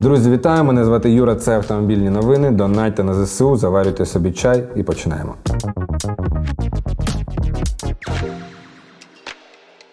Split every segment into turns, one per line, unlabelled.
Друзі, вітаю! Мене звати Юра. Це автомобільні новини. Донайте на ЗСУ, заварюйте собі чай і починаємо.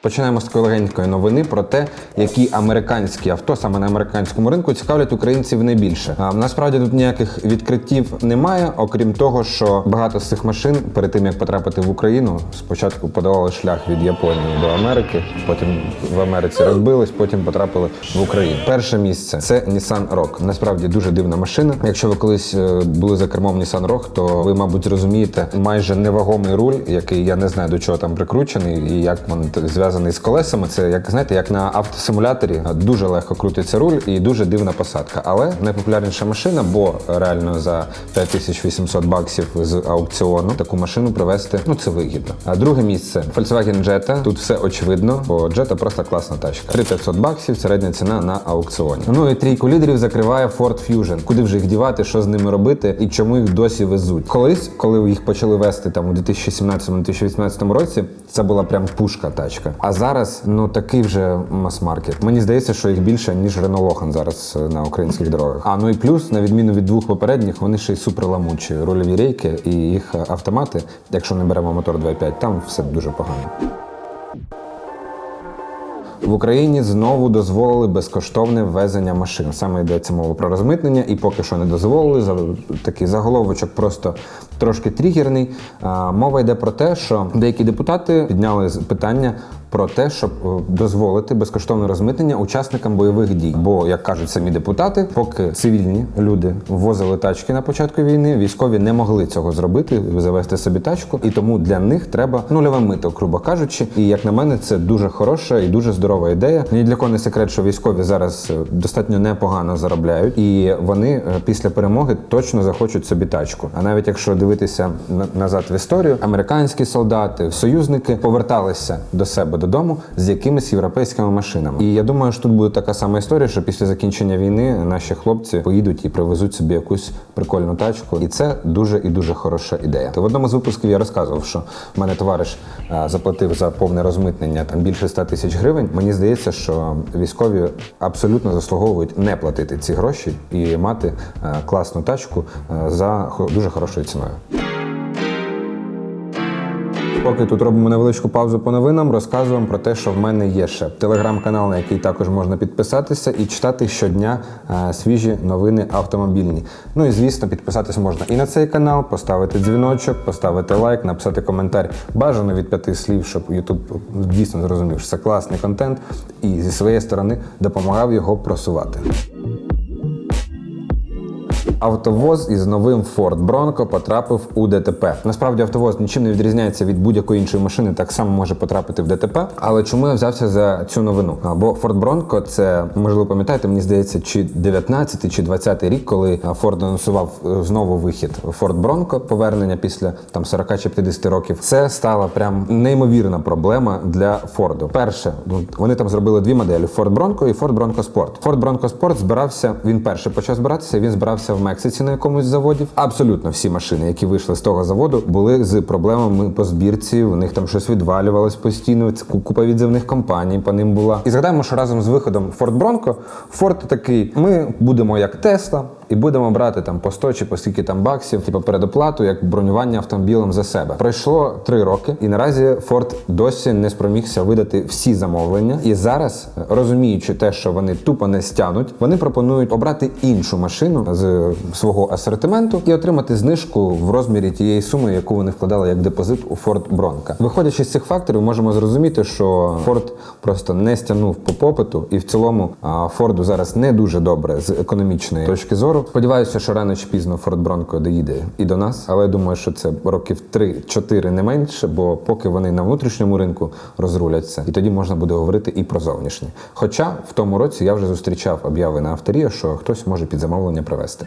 Починаємо з легенької новини про те, які американські авто саме на американському ринку цікавлять українців найбільше. А насправді тут ніяких відкриттів немає, окрім того, що багато з цих машин перед тим як потрапити в Україну, спочатку подавали шлях від Японії до Америки, потім в Америці розбились, потім потрапили в Україну. Перше місце це Nissan Rogue. Насправді дуже дивна машина. Якщо ви колись е, були за кермом Nissan Rogue, то ви, мабуть, зрозумієте майже невагомий руль, який я не знаю до чого там прикручений і як він т- зв'язаний з колесами. Це як знаєте, як на автосимуляторі дуже легко крутиться руль і дуже дивна посадка. Але найпопулярніша машина, бо реально за 5800 баксів з аукціону таку машину привезти ну це вигідно. А друге місце Volkswagen Jetta. Тут все очевидно, бо Jetta просто класна тачка. 3500 баксів, середня ціна на аукціоні. Ну і трійку лідерів закриває Ford Fusion. Куди вже їх дівати, що з ними робити і чому їх досі везуть? Колись, коли їх почали вести там у 2017-2018 році, це була прям пушка тачка. А зараз ну такий вже мас-маркет. Мені здається, що їх більше ніж Logan зараз е, на українських дорогах. А ну і плюс, на відміну від двох попередніх, вони ще й суперламучі. Рульові рейки і їх е, автомати, якщо не беремо мотор 2.5, там все дуже погано. В Україні знову дозволили безкоштовне ввезення машин. Саме йдеться мова про розмитнення, і поки що не дозволили. Такий заголовочок просто трошки тригерний. Мова йде про те, що деякі депутати підняли питання про те, щоб е, дозволити безкоштовне розмитнення учасникам бойових дій. Бо, як кажуть самі депутати, поки цивільні люди ввозили тачки на початку війни, військові не могли цього зробити, завести собі тачку, і тому для них треба нульове мито, грубо кажучи. І як на мене, це дуже хороша і дуже здорова ідея. Ні для кого не секрет, що військові зараз е, достатньо непогано заробляють, і вони е, після перемоги точно захочуть собі тачку. А навіть якщо дивитися на- назад в історію, американські солдати, союзники поверталися до себе додому з якимись європейськими машинами. І я думаю, що тут буде така сама історія, що після закінчення війни наші хлопці поїдуть і привезуть собі якусь прикольну тачку. І це дуже і дуже хороша ідея. То в одному з випусків я розказував, що в мене товариш заплатив за повне розмитнення там більше 100 тисяч гривень. Мені здається, що військові абсолютно заслуговують не платити ці гроші і мати е, класну тачку е, за дуже хорошою ціною. Поки тут робимо невеличку паузу по новинам, розказуємо про те, що в мене є ще телеграм-канал, на який також можна підписатися і читати щодня е, свіжі новини автомобільні. Ну і звісно, підписатись можна і на цей канал, поставити дзвіночок, поставити лайк, написати коментар. Бажано від п'яти слів, щоб YouTube дійсно зрозумів, що це класний контент, і зі своєї сторони допомагав його просувати. Автовоз із новим Ford Bronco потрапив у ДТП. Насправді автовоз нічим не відрізняється від будь-якої іншої машини, так само може потрапити в ДТП. Але чому я взявся за цю новину? Бо Ford Bronco це можливо пам'ятаєте, мені здається, чи 19 чи 20 рік, коли Ford анонсував е, знову вихід Ford Bronco, повернення після там 40 чи 50 років. Це стала прям неймовірна проблема для Ford. Перше, ну, вони там зробили дві моделі: Ford Bronco і Ford Bronco Sport. Ford Bronco Sport збирався. Він перший почав збиратися. Він збирався в Мексиці на якомусь заводі. Абсолютно всі машини, які вийшли з того заводу, були з проблемами по збірці. У них там щось відвалювалось постійно. Це ку- купа відзивних компаній по ним була. І згадаємо, що разом з виходом Ford Bronco, Ford такий: ми будемо як Тесла. І будемо брати там по 100 чи по скільки там баксів, типу передоплату, як бронювання автомобілем за себе. Пройшло три роки, і наразі Ford досі не спромігся видати всі замовлення. І зараз, розуміючи те, що вони тупо не стянуть, вони пропонують обрати іншу машину з свого асортименту і отримати знижку в розмірі тієї суми, яку вони вкладали як депозит у Ford Bronco. Виходячи з цих факторів, можемо зрозуміти, що Ford просто не стягнув по попиту, і в цілому Форду зараз не дуже добре з економічної точки зору. Сподіваюся, що рано чи пізно Форт Бронко доїде і до нас, але думаю, що це років 3-4 не менше, бо поки вони на внутрішньому ринку розруляться, і тоді можна буде говорити і про зовнішнє. Хоча в тому році я вже зустрічав обяви на авторія, що хтось може під замовлення привезти.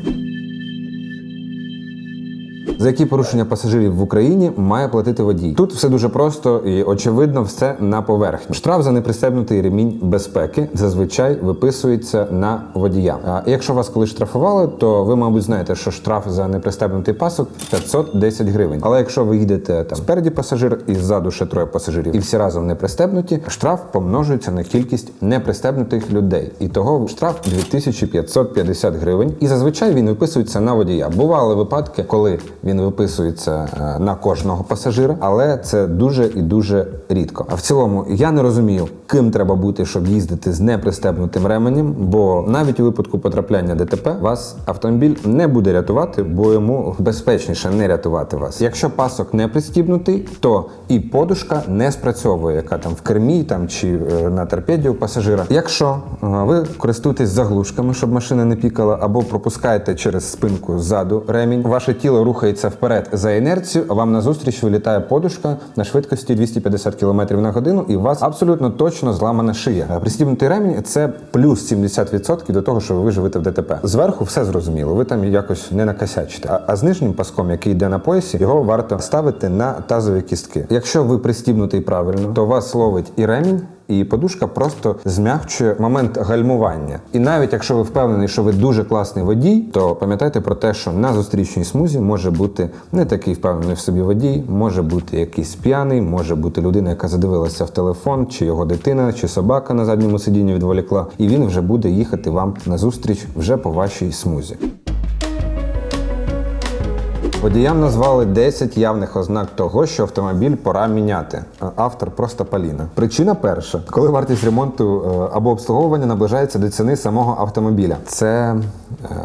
За які порушення пасажирів в Україні має платити водій? Тут все дуже просто і очевидно, все на поверхні. Штраф за непристебнутий ремінь безпеки зазвичай виписується на водія. А якщо вас коли штрафували, то ви, мабуть, знаєте, що штраф за непристебнутий пасок 510 гривень. Але якщо ви їдете там спереді пасажир і ззаду ще троє пасажирів, і всі разом не пристебнуті, штраф помножується на кількість непристебнутих людей. І того штраф 2550 гривень. І зазвичай він виписується на водія. Бували випадки, коли він виписується е, на кожного пасажира, але це дуже і дуже рідко. А в цілому я не розумію, ким треба бути, щоб їздити з непристебнутим ременем, бо навіть у випадку потрапляння ДТП вас автомобіль не буде рятувати, бо йому безпечніше не рятувати вас. Якщо пасок не пристібнутий, то і подушка не спрацьовує, яка там в кермі там чи е, на торпеді у пасажира. Якщо е, ви користуєтесь заглушками, щоб машина не пікала, або пропускаєте через спинку ззаду ремінь, ваше тіло рухається вперед за інерцією, а вам назустріч вилітає подушка на швидкості 250 км на годину, і у вас абсолютно точно зламана шия. Пристібнутий ремінь це плюс 70% до того, що ви виживете в ДТП. Зверху все зрозуміло, ви там якось не накосячите. А, а з нижнім паском, який йде на поясі, його варто ставити на тазові кістки. Якщо ви пристібнутий правильно, то вас ловить і ремінь. І подушка просто змягчує момент гальмування. І навіть якщо ви впевнений, що ви дуже класний водій, то пам'ятайте про те, що на зустрічній смузі може бути не такий впевнений в собі водій, може бути якийсь п'яний, може бути людина, яка задивилася в телефон, чи його дитина, чи собака на задньому сидінні відволікла, і він вже буде їхати вам на зустріч вже по вашій смузі. Водіям назвали 10 явних ознак того, що автомобіль пора міняти. Автор просто Паліна. Причина перша, коли вартість ремонту е, або обслуговування наближається до ціни самого автомобіля. Це е,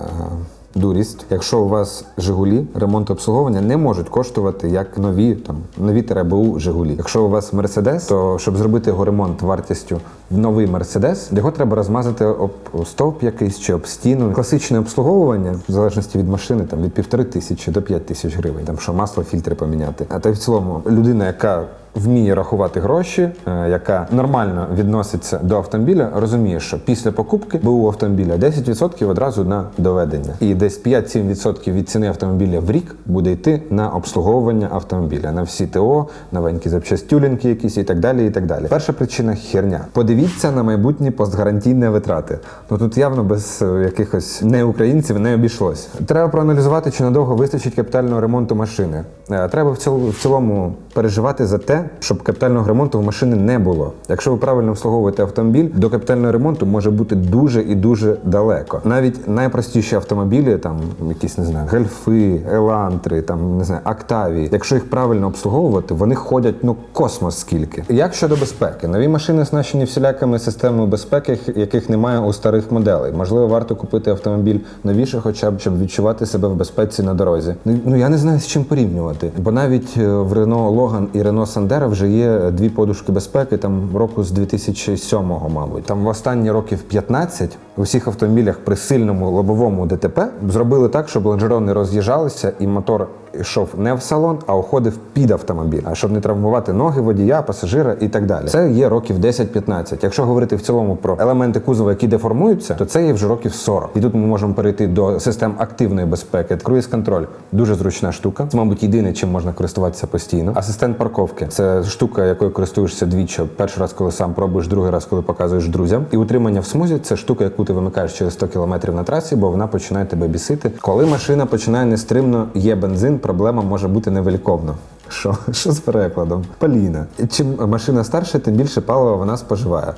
дурість. Якщо у вас Жигулі, ремонт обслуговування не можуть коштувати як нові там нові ТРБУ Жигулі. Якщо у вас Мерседес, то щоб зробити його ремонт вартістю в новий Мерседес, його треба розмазати об стовп якийсь чи об стіну. Класичне обслуговування, в залежності від машини, там від півтори тисячі до п'ять тисяч гривень. Там що масло, фільтри поміняти. А та й в цілому людина, яка вміє рахувати гроші, е, яка нормально відноситься до автомобіля, розуміє, що після покупки БУ автомобіля 10% одразу на доведення, і десь 5-7% від ціни автомобіля в рік буде йти на обслуговування автомобіля, на всі ТО, новенькі запчастюлінки якісь і так далі. І так далі. Перша причина херня. Подивіться на майбутні постгарантійні витрати. Ну тут явно без е, якихось неукраїнців не обійшлось. Треба проаналізувати, чи надовго вистачить капітального ремонту машини. Е, Треба в цілому, переживати за те, щоб капітального ремонту в машини не було. Якщо ви правильно обслуговуєте автомобіль, до капітального ремонту може бути дуже і дуже далеко. Навіть найпростіші автомобілі, там якісь не знаю, гельфи, елантри, там не знаю, октавії. Якщо їх правильно обслуговувати, вони ходять ну космос скільки. Як щодо безпеки, нові машини оснащені всілякими системами безпеки, яких немає у старих моделей. Можливо, варто купити автомобіль новіше, хоча б щоб відчувати себе в безпеці на дорозі. Ну ну, я не знаю з чим порівнювати, бо навіть е, в Renault Logan і Renault Sandero вже є дві подушки безпеки там року з 2007-го, мабуть. Там в останні років 15 у всіх автомобілях при сильному лобовому ДТП зробили так, щоб лонжерони роз'їжджалися і мотор йшов не в салон, а уходив під автомобіль, а щоб не травмувати ноги водія, пасажира і так далі. Це є років 10-15. Якщо говорити в цілому про елементи кузова, які деформуються, то це є вже років 40. І тут ми можемо перейти до систем активної безпеки. Круїз контроль дуже зручна штука. Це, мабуть, єдине, чим можна користуватися постійно. Асистент парковки це штука, якою користуєшся двічі. Перший раз, коли сам пробуєш, другий раз, коли показуєш друзям. І утримання в смузі це штука, яку ти вимикаєш через 100 км на трасі, бо вона починає тебе бісити. Коли машина починає нестримно, є бензин, проблема може бути невиліковна. Що? Що з перекладом? Поліна. Чим машина старша, тим більше палива вона споживає.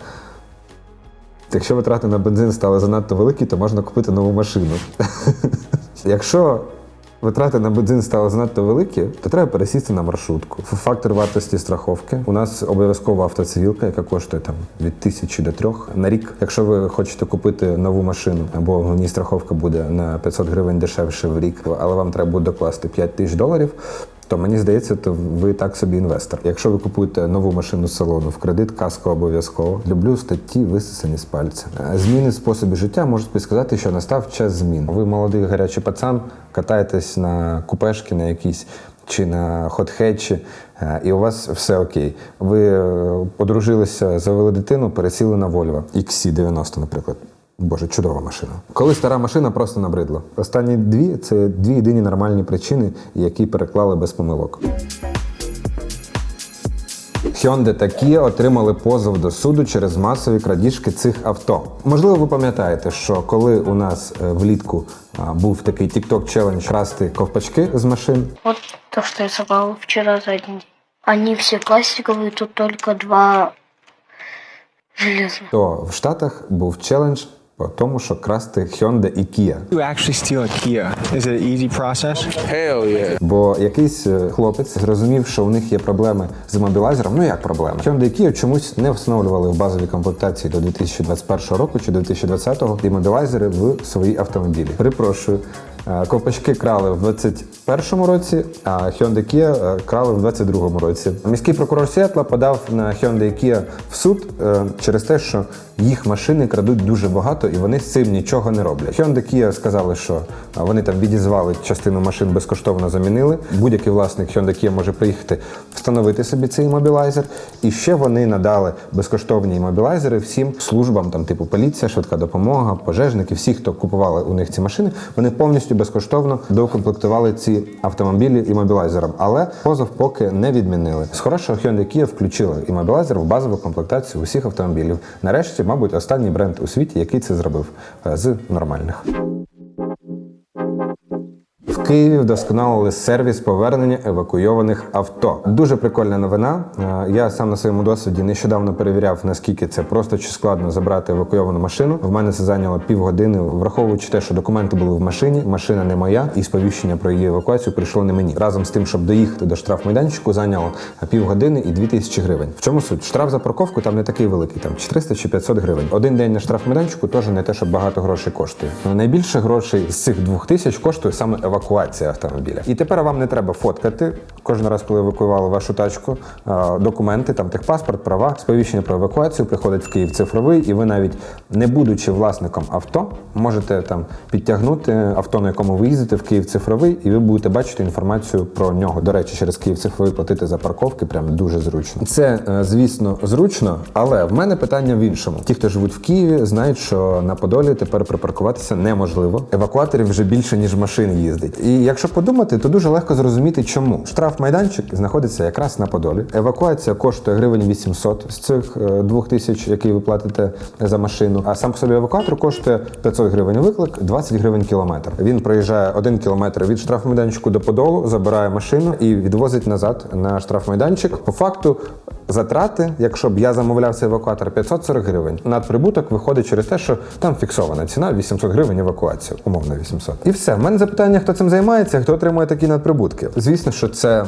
Якщо витрати на бензин стали занадто великі, то можна купити нову машину. Якщо витрати на бензин стали занадто великі, то треба пересісти на маршрутку. Фактор вартості страховки. У нас обов'язкова автоцивілка, яка коштує там від тисячі до трьох на рік. Якщо ви хочете купити нову машину, або в ній страховка буде на 500 гривень дешевше в рік, але вам треба буде докласти 5 тисяч доларів. То мені здається, то ви так собі інвестор. Якщо ви купуєте нову машину з салону в кредит, каско обов'язково. Люблю статті висосані з пальця. Е, Зміни в способі життя можуть підсказати, що настав час змін. Ви молодий гарячий пацан, катаєтесь на купешки на якісь. Чи на хотхетчі, е, і у вас все окей. Ви е, одружилися, завели дитину, пересіли на Volvo XC90, наприклад. Боже, чудова машина. Коли стара машина просто набридла. Останні дві це дві єдині нормальні причини, які переклали без помилок. Hyundai та Kia отримали позов до суду через масові крадіжки цих авто. Можливо, ви пам'ятаєте, що коли у нас е, влітку був такий TikTok челендж красти ковпачки з машин,
Вот то, что я собрал вчера за один день. Они все тут только два железных.
то в Штатах був челендж по тому, що красти Hyundai і Kia.
you actually steal a Kia? Is it an easy process?
Hell yeah.
Бо якийсь е, хлопець зрозумів, що у них є проблеми з мобілайзером. Ну як проблеми? Hyundai і Kia чомусь не встановлювали в базовій комплектації до 2021 року чи 2020-го і мобілайзери в свої автомобілі. Перепрошую. е, Ковпачки крали в 21-му році, а Hyundai Kia е, крали в 22-му році. Міський прокурор Сіетла подав на Hyundai Kia в суд через те, що їх машини крадуть дуже багато і вони з цим нічого не роблять. Hyundai Kia сказали, що вони там відізвали частину машин, безкоштовно замінили. Будь-який власник Hyundai Kia може приїхати встановити собі цей мобілайзер. І ще вони надали безкоштовні мобілайзери всім службам, там типу поліція, швидка допомога, пожежники, всі, хто купували у них ці машини, вони повністю безкоштовно доукомплектували ці автомобілі і мобілайзером. Але позов поки не відмінили. З хорошого Hyundai Kia включили і мобілайзер в базову комплектацію усіх автомобілів. Нарешті, мабуть, останній бренд у світі, який це зробив е, з нормальних. В Києві вдосконалили сервіс повернення евакуйованих авто. Дуже прикольна новина. Е, Я сам на своєму досвіді нещодавно перевіряв, наскільки це просто чи складно забрати евакуйовану машину. В мене це зайняло півгодини, враховуючи те, що документи були в машині, машина не моя, і сповіщення про її евакуацію прийшло не мені. Разом з тим, щоб доїхати до штрафмайданчику, зайняло півгодини і 2000 гривень. В чому суть? Штраф за парковку там не такий великий, там 400 чи 500 гривень. Один день на штрафмайданчику теж не те, що багато грошей коштує. Найбільше грошей з цих двох тисяч коштує саме евакуація автомобіля. І тепер вам не треба фоткати кожен раз, коли евакуювали вашу тачку. Документи, там техпаспорт, права, сповіщення про евакуацію приходить в Київ цифровий, і ви навіть не будучи власником авто, можете там підтягнути авто, на якому ви їздите в Київ цифровий, і ви будете бачити інформацію про нього. До речі, через Київ цифровий платити за парковки прям дуже зручно. Це, е, звісно, зручно, але в мене питання в іншому. Ті, хто живуть в Києві, знають, що на Подолі тепер припаркуватися неможливо. Евакуаторів вже більше ніж машин їздить. І якщо подумати, то дуже легко зрозуміти, чому штраф майданчик знаходиться якраз на Подолі. Евакуація коштує гривень 800 з цих е, двох тисяч, які ви платите за машину. А сам по собі евакуатор коштує 500 гривень виклик, 20 гривень кілометр. Він проїжджає один кілометр від штрафмайданчику до Подолу, забирає машину і відвозить назад на штрафмайданчик. По факту. Затрати, якщо б я замовляв цей евакуатор 540 гривень, надприбуток виходить через те, що там фіксована ціна 800 гривень евакуація, умовно 800. І все. В мене запитання, хто цим займається, хто отримує такі надприбутки. Звісно, що це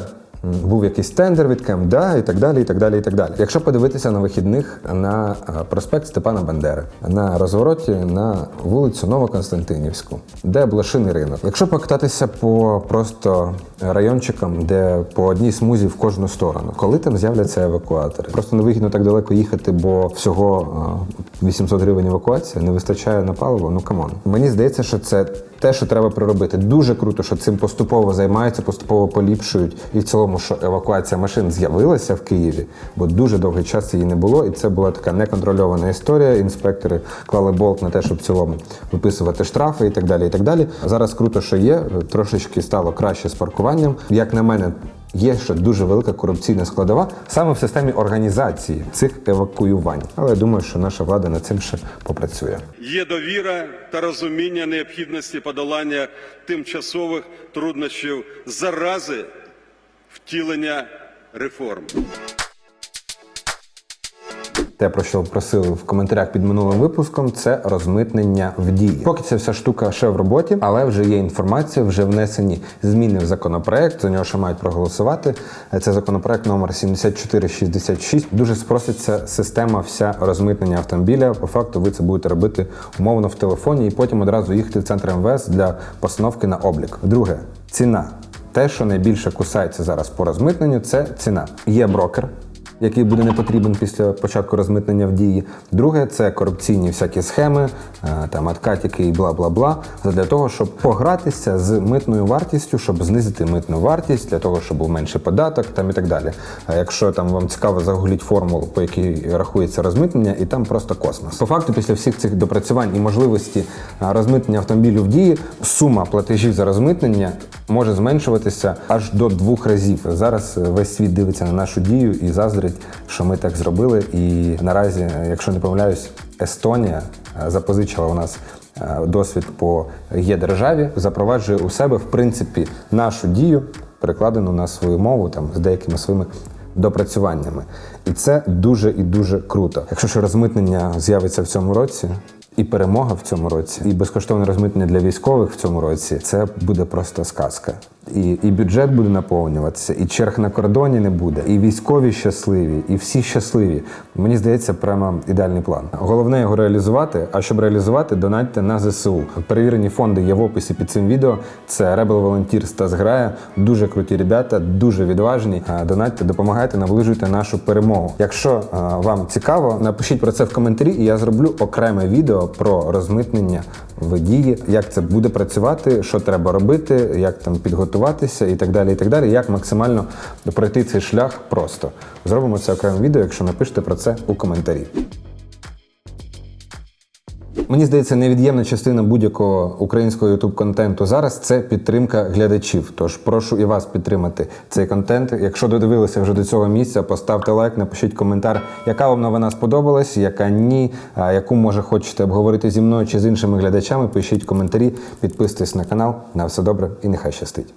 був якийсь тендер від КМДА і так далі. і так далі, і так далі. Якщо подивитися на вихідних на е, проспект Степана Бандери, на розвороті на вулицю Новоконстантинівську, де блошиний ринок. Якщо покататися по просто райончикам, де по одній смузі в кожну сторону, коли там з'являться евакуатори, просто невигідно так далеко їхати, бо всього е, 800 гривень евакуація не вистачає на паливо. Ну камон. Мені здається, що це те, що треба проробити. Дуже круто, що цим поступово займаються, поступово поліпшують. І в цілому, що евакуація машин з'явилася в Києві, бо дуже довгий час її не було, і це була така неконтрольована історія. Інспектори клали болт на те, щоб в цілому виписувати штрафи і так далі. І так далі. Зараз круто, що є. Трошечки стало краще з паркуванням. Як на мене. Є ще дуже велика корупційна складова саме в системі організації цих евакуювань. Але я думаю, що наша влада над цим ще попрацює.
Є довіра та розуміння необхідності подолання тимчасових труднощів зарази втілення реформ.
Те, про що просили в коментарях під минулим випуском, це розмитнення в дії. Поки ця вся штука ще в роботі, але вже є інформація, вже внесені зміни в законопроект. За нього ще мають проголосувати. Це законопроект номер 7466. Дуже спроситься система вся розмитнення автомобіля. По факту, ви це будете робити умовно в телефоні і потім одразу їхати в центр МВС для постановки на облік. Друге, ціна. Те, що найбільше кусається зараз по розмитненню, це ціна. Є брокер, який буде не потрібен після початку розмитнення в дії. Друге це корупційні всякі схеми, е, там откатики і бла бла бла. Для того, щоб погратися з митною вартістю, щоб знизити митну вартість, для того, щоб був менший податок там і так далі. А якщо там вам цікаво загугліть формулу, по якій рахується розмитнення, і там просто космос. По факту, після всіх цих допрацювань і можливості а, розмитнення автомобілів в дії, сума платежів за розмитнення може зменшуватися аж до двох разів. Зараз е, весь світ дивиться на нашу дію і заздрить, що ми так зробили. І наразі, якщо не помиляюсь, Естонія е, запозичила у нас е, досвід по є-державі, запроваджує у себе в принципі нашу дію, перекладену на свою мову там з деякими своїми допрацюваннями. І це дуже і дуже круто. Якщо ж розмитнення з'явиться в цьому році. І перемога в цьому році, і безкоштовне розмитнення для військових в цьому році це буде просто сказка. І, і бюджет буде наповнюватися, і черг на кордоні не буде, і військові щасливі, і всі щасливі. Мені здається, прямо ідеальний план. Головне його реалізувати. А щоб реалізувати, донатьте на ЗСУ. Перевірені фонди є в описі під цим відео. Це Rebel Volunteers та Зграя. Дуже круті ребята, дуже відважні. Донатьте, допомагайте, наближуйте нашу перемогу. Якщо а, вам цікаво, напишіть про це в коментарі, і я зроблю окреме відео про розмитнення в дії, як це буде працювати, що треба робити, як там підготуватися і так далі. І так далі. Як максимально пройти цей шлях просто. Зробимо це окремим відео, якщо напишете про це у коментарі. Мені здається, невід'ємна частина будь-якого українського youtube контенту зараз це підтримка глядачів. Тож прошу і вас підтримати цей контент. Якщо додивилися вже до цього місця, поставте лайк, напишіть коментар, яка вам новина сподобалась, яка ні, а яку може хочете обговорити зі мною чи з іншими глядачами. Пишіть коментарі, підписуйтесь на канал. На все добре і нехай щастить.